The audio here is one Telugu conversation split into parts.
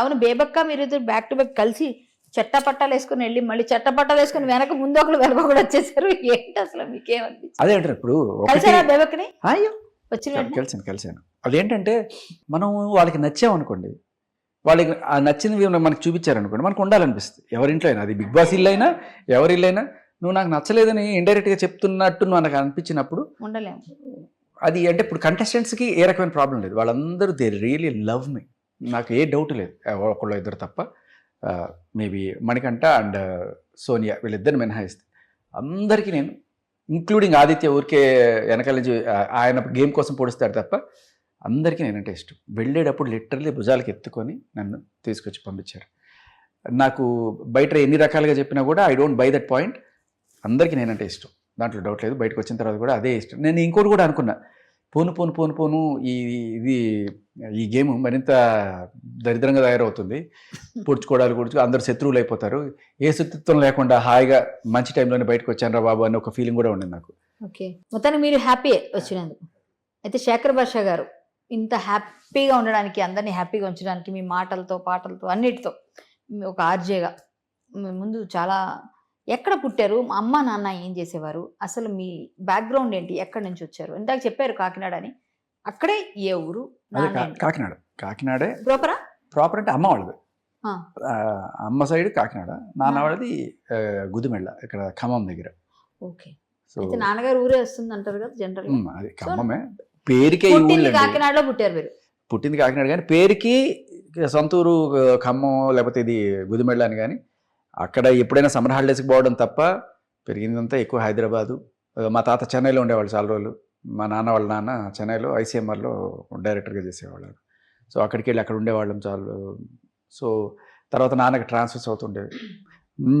అవును బేబక్క మీరు ఇద్దరు బ్యాక్ టు బ్యాక్ కలిసి చెట్ట పట్టాలు వేసుకుని వెళ్ళి మళ్ళీ చెట్ట పట్టాలు వేసుకుని వెనక ముందు ఒకరు వెనక ఒకరు వచ్చేసారు. ఏంటి అసలు మీకేమనిపించింది? అదే అంటారు ఇప్పుడు కలిసారా బేబక్కని? అయ్యో వచ్చిన? కలిసాను కలిసాను. అదేంటంటే మనం వాళ్ళకి నచ్చామనుకోండి వాళ్ళకి ఆ నచ్చినవి మనకు చూపించారనుకోండి మనకు ఉండాలనిపిస్తుంది. ఎవరింట్లో అయినా అది బిగ్ బాస్ ఇల్లు అయినా ఎవరి ఇల్లు అయినా నువ్వు నాకు నచ్చలేదని ఇండైరెక్ట్గా చెప్తున్నట్టు మనకు అనిపించినప్పుడు ఉండలేము. అది అంటే ఇప్పుడు కంటెస్టెంట్స్కి ఏ రకమైన ప్రాబ్లం లేదు. వాళ్ళందరూ దే రియలీ లవ్ మీ నాకు ఏ డౌట్ లేదు. ఒకళ్ళు ఇద్దరు తప్ప మేబీ మణికంఠ అండ్ సోనియా వీళ్ళిద్దరిని మినహాయిస్తే. అందరికీ నేను ఇంక్లూడింగ్ ఆదిత్య ఊరికే వెనకాల నుంచి ఆయన గేమ్ కోసం పొడుస్తాడు తప్ప అందరికీ నేనంటే ఇష్టం. వెళ్ళేటప్పుడు లిటరలీ భుజాలకి ఎత్తుకొని నన్ను తీసుకొచ్చి పంపించారు. నాకు బయట ఎన్ని రకాలుగా చెప్పినా కూడా I don't buy that point అందరికీ నేనంటే ఇష్టం. దాంట్లో డౌట్ లేదు. బయటకు వచ్చిన తర్వాత కూడా అదే ఇష్టం. నేను ఇంకోటి కూడా అనుకున్నా. పోను పోను పోను పోను ఈ ఇది ఈ గేమ్ మరింత దరిద్రంగా తయారవుతుంది. పొడుచుకోవడాలు పొడుచు అందరు శత్రువులు అయిపోతారు. ఏ శత్రుత్వం లేకుండా హాయిగా మంచి టైంలోనే బయటకు వచ్చాను రా బాబు అని ఒక ఫీలింగ్ కూడా ఉండింది నాకు. ఓకే. మొత్తానికి మీరు హ్యాపీ వచ్చినందుకు. అయితే శేఖర్ భాష గారు ఇంత హ్యాపీగా ఉండడానికి అందరినీ హ్యాపీగా ఉంచడానికి మీ మాటలతో పాటలతో అన్నిటితో ఒక ఆర్జేగా ముందు చాలా ఎక్కడ పుట్టారు? మా అమ్మ నాన్న ఏం చేసేవారు? అసలు మీ బ్యాక్గ్రౌండ్ ఏంటి? ఎక్కడి నుంచి వచ్చారు? ఇందాక చెప్పారు కాకినాడ అని. అక్కడే ఏ ఊరు? కాకినాడ. కాకినాడే ప్రోపరా? ప్రాపర్ అంటే అమ్మ వాళ్ళది. అమ్మ సైడ్ కాకినాడ. నాన్న వాళ్ళది గుదిమెళ్ళ ఇక్కడ ఖమ్మం దగ్గర. ఓకే. సో అయితే నాన్నగారు ఊరే వస్తుంది అంటారు కదా జనరల్ అది ఖమ్మమే. పేరుకే. కాకినాడలో పుట్టారు మీరు. పుట్టింది కాకినాడ కానీ పేరుకి సొంతూరు ఖమ్మం లేకపోతే ఇది గుదిమెళ్ళ అని కానీ అక్కడ ఎప్పుడైనా సమ్మర్ హాలిడేస్కి పోవడం తప్ప పెరిగిందంతా ఎక్కువ హైదరాబాదు. మా తాత చెన్నైలో ఉండేవాళ్ళు చాలా రోజులు. మా నాన్న వాళ్ళ నాన్న చెన్నైలో ఐసీఎంఆర్లో డైరెక్టర్గా చేసేవాళ్ళు సో అక్కడికి వెళ్ళి అక్కడ ఉండేవాళ్ళం చాలు సో తర్వాత నాన్నకి ట్రాన్స్ఫర్స్ అవుతుండేవి.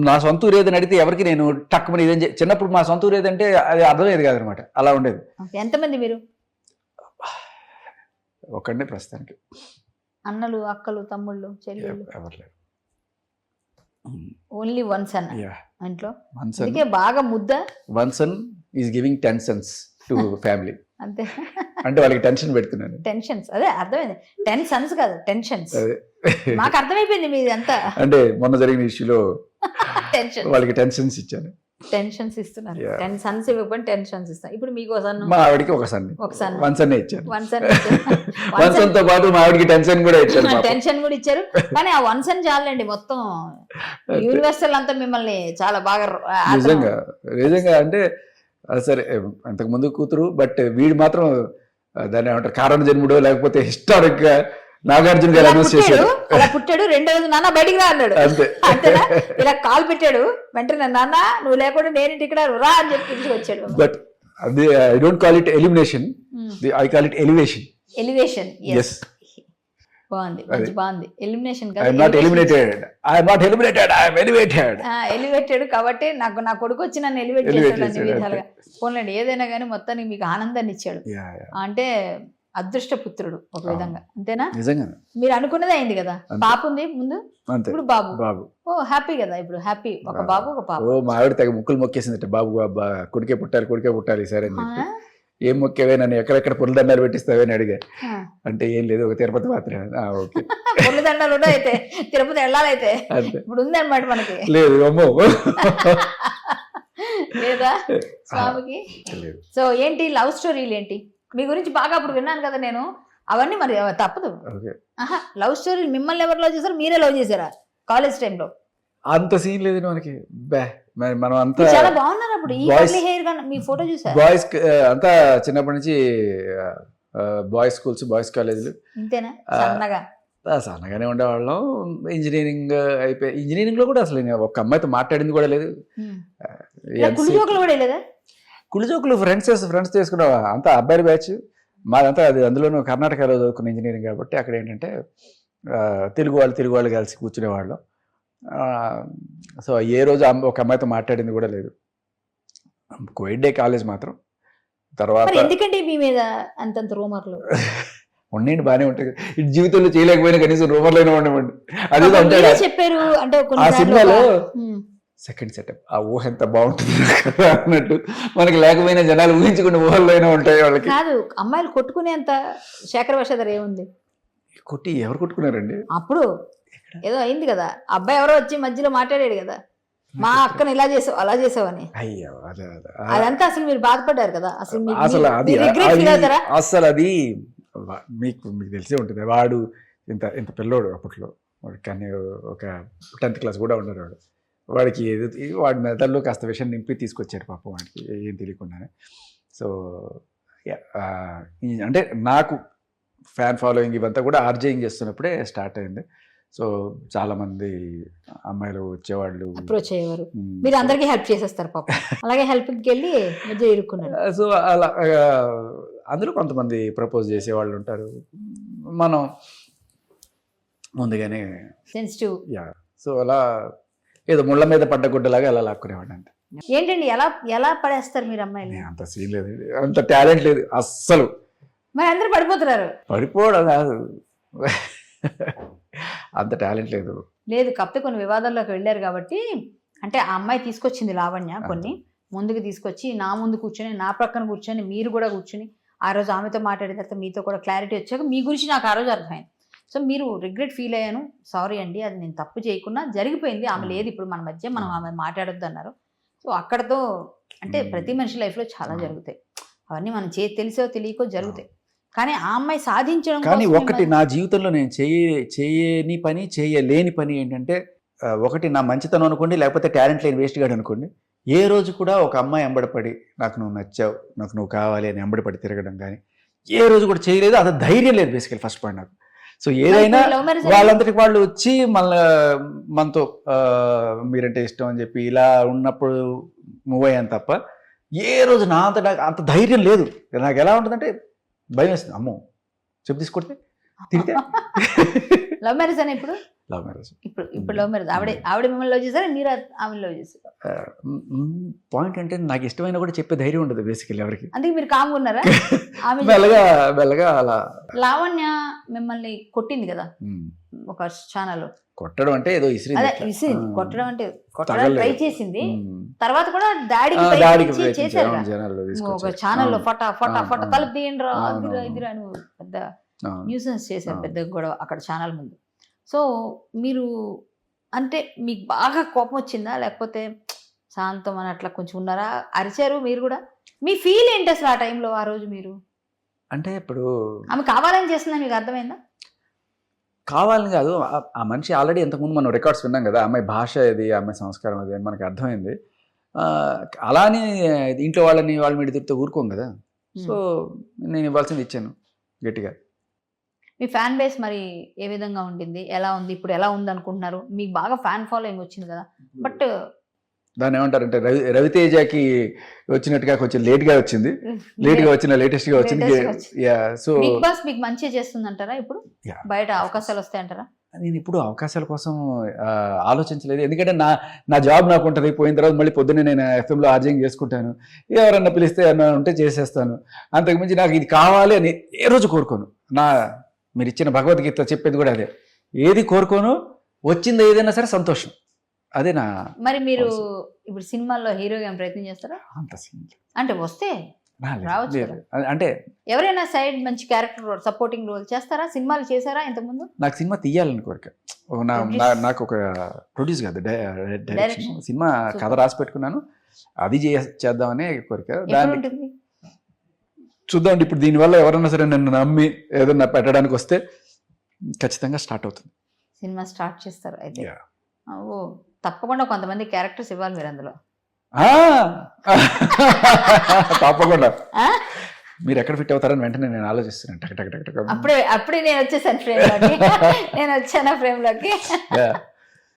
నా సొంత ఊరు ఏదని అడిగితే ఎవరికి నేను టక్కుమని ఇదేం చిన్నప్పుడు మా సొంత ఊరు ఏదంటే అది అర్థమయ్యేది కాదనమాట. అలా ఉండేది. ఎంతమంది మీరు? ఒక్కడే ప్రస్తుతానికి. అన్నలు అక్కలు తమ్ముళ్ళు చెల్లెళ్ళు. ఎవ- ఎవరు లేరు. ఓన్లీ వన్ సన్ ఇంట్లో వన్ సన్ బాగా ముద్ద. One son is giving ten sense to family అంతే. అంటే వాళ్ళకి టెన్షన్ పెడుతున్నాను. టెన్షన్స్ అదే అర్థమైంది. టెన్ సన్స్ కాదు టెన్షన్స్ మాకు అర్థమైపోయింది మీది అంతా అంటే మొన్న జరిగిన ఇష్యూలో టెన్షన్ వాళ్ళకి టెన్షన్స్ ఇచ్చాను. టెన్షన్స్ ఇస్తున్నారు. టెన్ సన్స్ ఇవ్వకపోతే టెన్షన్స్ ఇస్తాం ఇప్పుడు మీకు సన్ మా ఆవిడకి ఒక సన్ ఒక సన్ వన్ సన్ ఇచ్చాను వన్ సన్ వన్ సన్తో పాటు మా ఆవిడకి టెన్షన్ కూడా ఇచ్చాను పాపం. టెన్షన్ కూడా ఇచ్చారు. కానీ ఆ వన్ సన్ చాలండి మొత్తం. యూనివర్సల్ అంతా మిమ్మల్ని చాలా బాగా నిజంగా నిజంగా అంటే సరే అంతకు ముందు కూతురు బట్ వీడు మాత్రం దాన్ని ఏమంటారు కారణ జన్ముడో లేకపోతే హిస్టారిక్గా నాగార్జున గారు అనౌన్స్ చేశారు. అలా పుట్టాడు రెండో రోజు నాన్న బయటికి రా అన్నాడు అంతే. అంతేనా? ఇలా కాల్ పెట్టాడు వెంటనే నాన్న నువ్వు లేకుండా నేను ఇక్కడ రా అని చెప్పి తీసుకొచ్చాడు బట్ అది I don't call it elimination I call it elevation elevation yes బాగుంది మంచి బాగుంది. Elimination not eliminated I'm not eliminated I'm elevated elevated కాబట్టి నాకు నా కొడుకు వచ్చి నన్ను ఎలివేట్ చేశాడు అన్ని విధాలుగా. పోన్లేండి ఏదైనా కానీ మొత్తానికి మీకు ఆనందాన్ని ఇచ్చాడు. అంటే అదృష్ట పుత్రుడు ఒక. విధంగా. అంతేనా? నిజంగా. మీరు అనుకున్నదే అయింది కదా. పాప ఉంది ముందు? ఇప్పుడు బాబు. బాబు. ఓ హ్యాపీ కదా ఇప్పుడు? హ్యాపీ. ఒక. బాబు. ఒక పాప. ఓ మా ఆవిడ తెగ ముక్కులు మొక్కేసిందట. బాబు కొడుకే పుట్టాలి కొడుకే పుట్టాలి సరే అని చెప్పి. ఏం మొక్కేవే? నన్ను ఎక్కడెక్కడ పుల్లదండాలు పెట్టిస్తావే అని అడిగా. అంటే ఏం లేదు ఒక తిరుపతి మాత్రమే. ఓకే. పొల్లి దండలు కూడా అయితే. తిరుపతి వెళ్ళాలైతే. ఇప్పుడు ఉంది అనమాట మనకి. లేదు అమ్మో. లేదా స్వామికి? సో ఏంటి లవ్ స్టోరీలు ఏంటి? మీ గురించి బాగా అప్పుడు విన్నాను కదా నేను. అవన్నీ మరి తప్పదు. లవ్ స్టోరీలు మిమ్మల్ని ఎవరు లవ్ చేశారు? మీరే లవ్ చేశారా? కాలేజ్ టైంలో. అంత సీన్ లేదు మనకి. బే మరి మనం అంతా చాలా బాగున్నారు అప్పుడు. ఈ హెయిర్గా మీ ఫోటో చూసారు? బాయ్స్ అంతా చిన్నప్పటి నుంచి బాయ్స్ స్కూల్స్ బాయ్స్ కాలేజీలు. ఇంతేనా? సన్నగా. సన్నగానే ఉండేవాళ్ళం. ఇంజనీరింగ్ అయిపోయి ఇంజనీరింగ్లో కూడా అసలు ఒక అమ్మాయితో మాట్లాడింది కూడా లేదు. కూడా లేదా కులిజోకులు ఫ్రెండ్స్ ఫ్రెండ్స్ తీసుకున్న అంతా అబ్బాయిల బ్యాచ్ మాదంతా అది అందులోనూ కర్ణాటకలో చదువుకున్న ఇంజనీరింగ్ కాబట్టి అక్కడ ఏంటంటే తెలుగు వాళ్ళు తెలుగు వాళ్ళు కలిసి కూర్చునేవాళ్ళం. సో ఏ రోజు ఒక అమ్మాయితో మాట్లాడింది కూడా లేదు. కోవిడ్ డే కాలేజ్ మాత్రం. తర్వాత ఎందుకంటే మీ మీద అంతంత రూమర్లు? ఉండండి బాగానే ఉంటాయి. ఇటు జీవితంలో చేయలేకపోయినా కనీసం రూమర్లైనా ఉండమండి అది చెప్పారు అంటే ఆ సినిమాలో. సెకండ్ సెటప్ ఆ ఊహ ఎంత బాగుంటుంది కదా అన్నట్టు. మనకి లేకపోయినా జనాలు ఊహించుకునే ఊహల్లో అయినా ఉంటాయి వాళ్ళకి. కాదు అమ్మాయిలు కొట్టుకునేంత శేఖర వషధర్ ఏముంది కొట్టి ఎవరు కొట్టుకున్నారండి? అప్పుడు? ఏదో అయింది కదా. అబ్బాయి ఎవరో వచ్చి మధ్యలో మాట్లాడాడు కదా. మా అక్కను ఇలా చేసావు అలా చేసావని అయ్యో అదే అదే. అదంతా అసలు మీరు బాధపడ్డారు కదా. అసలు అసలు అది అసలు అది మీకు మీకు తెలిసే ఉంటుంది. వాడు ఇంత ఇంత పిల్లోడు అప్పట్లో. వాడు కానీ ఒక టెన్త్ క్లాస్ కూడా ఉన్నాడు వాడు వాడికి ఏదో వాడి మెదడులో కాస్త విషయం నింపి తీసుకొచ్చాడు పాపం వాడికి. ఏం తెలియకుండానే. సో అంటే నాకు ఫ్యాన్ ఫాలోయింగ్ ఇవంతా కూడా ఆర్జేయింగ్ చేస్తున్నప్పుడే స్టార్ట్ అయింది. సో చాలా మంది అమ్మాయిలు వచ్చేవాళ్ళు. అప్రోచ్ అయ్యేవారు. మీరు అందరికీ హెల్ప్ చేసేస్తారు పాప. అలాగే హెల్ప్కి వెళ్ళి మధ్య ఇరుక్కున్నారు. సో అలా అందులో కొంతమంది ప్రపోజ్ చేసే వాళ్ళు ఉంటారు. మనం ముందుగానే సెన్సిటివ్ యా సో అలా ఏదో ముళ్ళ మీద పడ్డ గుడ్డలాగా అలా లాక్కునేవాడు అంతే. ఏంటండి ఎలా ఎలా పడేస్తారు మీరు అమ్మాయిలు నేను అంత సీన్ లేదు. అంత టాలెంట్ లేదు అస్సలు. మరి అందరూ పడిపోతున్నారు. పడిపోవడం కాదు. అంత టాలెంట్ లేదు. లేదు కాకపోతే కొన్ని వివాదాల్లోకి వెళ్ళారు కాబట్టి అంటే ఆ అమ్మాయి తీసుకొచ్చింది లావణ్య కొన్ని ముందుకు తీసుకొచ్చి నా ముందు కూర్చొని నా ప్రక్కన కూర్చొని మీరు కూడా కూర్చొని ఆ రోజు ఆమెతో మాట్లాడిన తర్వాత మీతో కూడా క్లారిటీ వచ్చాక మీ గురించి నాకు ఆ రోజు అర్థమైంది. సో మీరు రిగ్రెట్ ఫీల్ అయ్యాను. సారీ అండి అది నేను తప్పు చేయకుండా జరిగిపోయింది ఆమె లేదు ఇప్పుడు మన మధ్య మనం ఆమె మాట్లాడొద్దు అన్నారు సో అక్కడతో అంటే. ప్రతి మనిషి లైఫ్లో చాలా. జరుగుతాయి. అవన్నీ మనం చే తెలిసో తెలియకో జరుగుతాయి. కానీ ఆ అమ్మాయి సాధించడం కానీ ఒకటి నా జీవితంలో నేను చేయ చేయని పని చేయలేని పని ఏంటంటే ఒకటి నా మంచితనం అనుకోండి లేకపోతే టాలెంట్ లేని వేస్ట్ గాడు అనుకోండి. ఏ రోజు కూడా ఒక అమ్మాయి ఎంబడపడి నాకు నువ్వు నచ్చావు నాకు నువ్వు కావాలి అని ఎంబడపడి తిరగడం కానీ ఏ రోజు కూడా చేయలేదు. అది ధైర్యం లేదు బేసికల్ ఫస్ట్ పాయింట్ నాకు. సో ఏదైనా వాళ్ళంతటికి వాళ్ళు వచ్చి మళ్ళీ మనతో మీరంటే ఇష్టం అని చెప్పి ఇలా ఉన్నప్పుడు మూవ్ అయ్యాను తప్ప ఏ రోజు నా అంత నాకు అంత ధైర్యం లేదు. నాకు ఎలా ఉంటుందంటే భయం వేస్తుంది. అమ్మో చెప్పు తీసుకొడితే తిరిగితే లవ్ మ్యారేజ్ అని ఇప్పుడు? లవ్ మ్యారేజ్ ఇప్పుడు ఇప్పుడు లవ్ మ్యారేజ్ ఆవిడ ఆవిడ మిమ్మల్ని లవ్ చేశారా? మీరు ఆమె లవ్ చేశారు? పాయింట్ అంటే నాకు ఇష్టమైన కూడా చెప్పే ధైర్యం ఉండదు బేసికల్ ఎవరికి. అందుకే మీరు కామ్గా ఉన్నారా? ఆమె మెల్లగా మెల్లగా అలా. లావణ్య మిమ్మల్ని కొట్టింది కదా? ఉమ్, ఒక ఛానల్ కొట్టడం అంటే ఏదో ఇసిరి కొట్టడం అంటే కొట్టడం. ట్రై చేసింది. తర్వాత కూడా డాడీకి చేశారు ఒక. ఛానల్లో ఫటా ఫటా ఫటా. తలుపు తీయండి రా. ఇదిరా అని పెద్ద. న్యూసెన్స్ చేశారు. పెద్ద గొడవ అక్కడ ఛానల్ ముందు. సో మీరు అంటే మీకు బాగా కోపం వచ్చిందా? లేకపోతే శాంతం అని అట్లా కొంచెం ఉన్నారా? అరిచారు మీరు కూడా? మీ ఫీల్ ఏంటి అసలు ఆ టైంలో ఆ రోజు మీరు? అంటే ఇప్పుడు ఆమె కావాలని చేస్తుందా మీకు అర్థమైందా? కావాలని కాదు. ఆ- ఆ మనిషి ఆల్రెడీ ఇంతకుముందు మనం రికార్డ్స్ విన్నాం కదా అమ్మాయి భాష ఇది అమ్మాయి సంస్కారం అది అని మనకి అర్థమైంది. ఆ, అలానే ఇంట్లో వాళ్ళని వాళ్ళ మీద తిరిగితే ఊరుకోం కదా. సో నేను ఇవ్వాల్సింది ఇచ్చాను గట్టిగా. మీ ఫ్యాన్ బేస్ మరి ఏ విధంగా ఉండింది? ఎలా ఉంది? ఇప్పుడు ఎలా ఉంది అనుకుంటున్నారు మీకు బాగా ఫ్యాన్ ఫాలోయింగ్ వచ్చింది కదా. బట్ దాన్ని ఏమంటారంటే రవి రవితేజకి వచ్చినట్టుగా కొంచెం లేట్గా వచ్చింది. లేట్గా వచ్చిన లేటెస్ట్గా వచ్చింది. Latest గా వచ్చింది. యా సో బిగ్ బాస్ మీకు మంచిగా చేస్తుంది అంటారా ఇప్పుడు. బయట అవకాశాలు వస్తాయంటారా? నేను ఇప్పుడు అవకాశాల కోసం ఆలోచించలేదు. ఎందుకంటే నా నా జాబ్ నాకు ఉంటుంది. పోయిన తర్వాత మళ్ళీ పొద్దున్నే నేను ఎఫ్ఎంలో ఆర్జింగ్ చేసుకుంటాను. ఎవరన్నా పిలిస్తే అన్న ఉంటే చేసేస్తాను. అంతకుమించి నాకు ఇది కావాలి అని ఏ రోజు కోరుకోను. నా మీరు ఇచ్చిన భగవద్గీత చెప్పేది కూడా అదే. ఏది కోరుకోను వచ్చింది ఏదైనా సరే సంతోషం. అదే నా మరి మీరు. ఇప్పుడు సినిమాల్లో హీరోగా ఏం ప్రయత్నం చేస్తారా? అంత. అంటే వస్తే. అంటే ఎవరైనా సైడ్ మంచి క్యారెక్టర్ రోల్ సపోర్టింగ్ రోల్ చేస్తారా? సినిమాలు చేసారా ఇంతకుముందు నాకు సినిమా తీయాలని కోరిక. నాకు ఒక ప్రొడ్యూస్ కాదు డైరెక్షన్. సినిమా. కథ రాసి పెట్టుకున్నాను. అది చేద్దామనే కోరిక. ఎప్పుడు దాన్ని ఉంటుంది చూద్దాం ఇప్పుడు దీనివల్ల ఎవరైనా సరే నన్ను నమ్మి ఏదన్నా పెట్టడానికి వస్తే ఖచ్చితంగా స్టార్ట్ అవుతుంది. సినిమా స్టార్ట్ చేస్తారు అయితే. ఓ తప్పకుండా కొంతమంది క్యారెక్టర్స్ ఇవ్వాలి మీరు అందులో! తప్పకుండా? మీరు ఎక్కడ ఫిట్ అవుతారని వెంటనే నేను ఆలోచిస్తున్నాను. టక్ టక్ టక్ టక్. అప్పుడే అప్పుడే నేను వచ్చేసాను ఫ్రేమ్లోకి నేను వచ్చాను ఫ్రేమ్లోకి.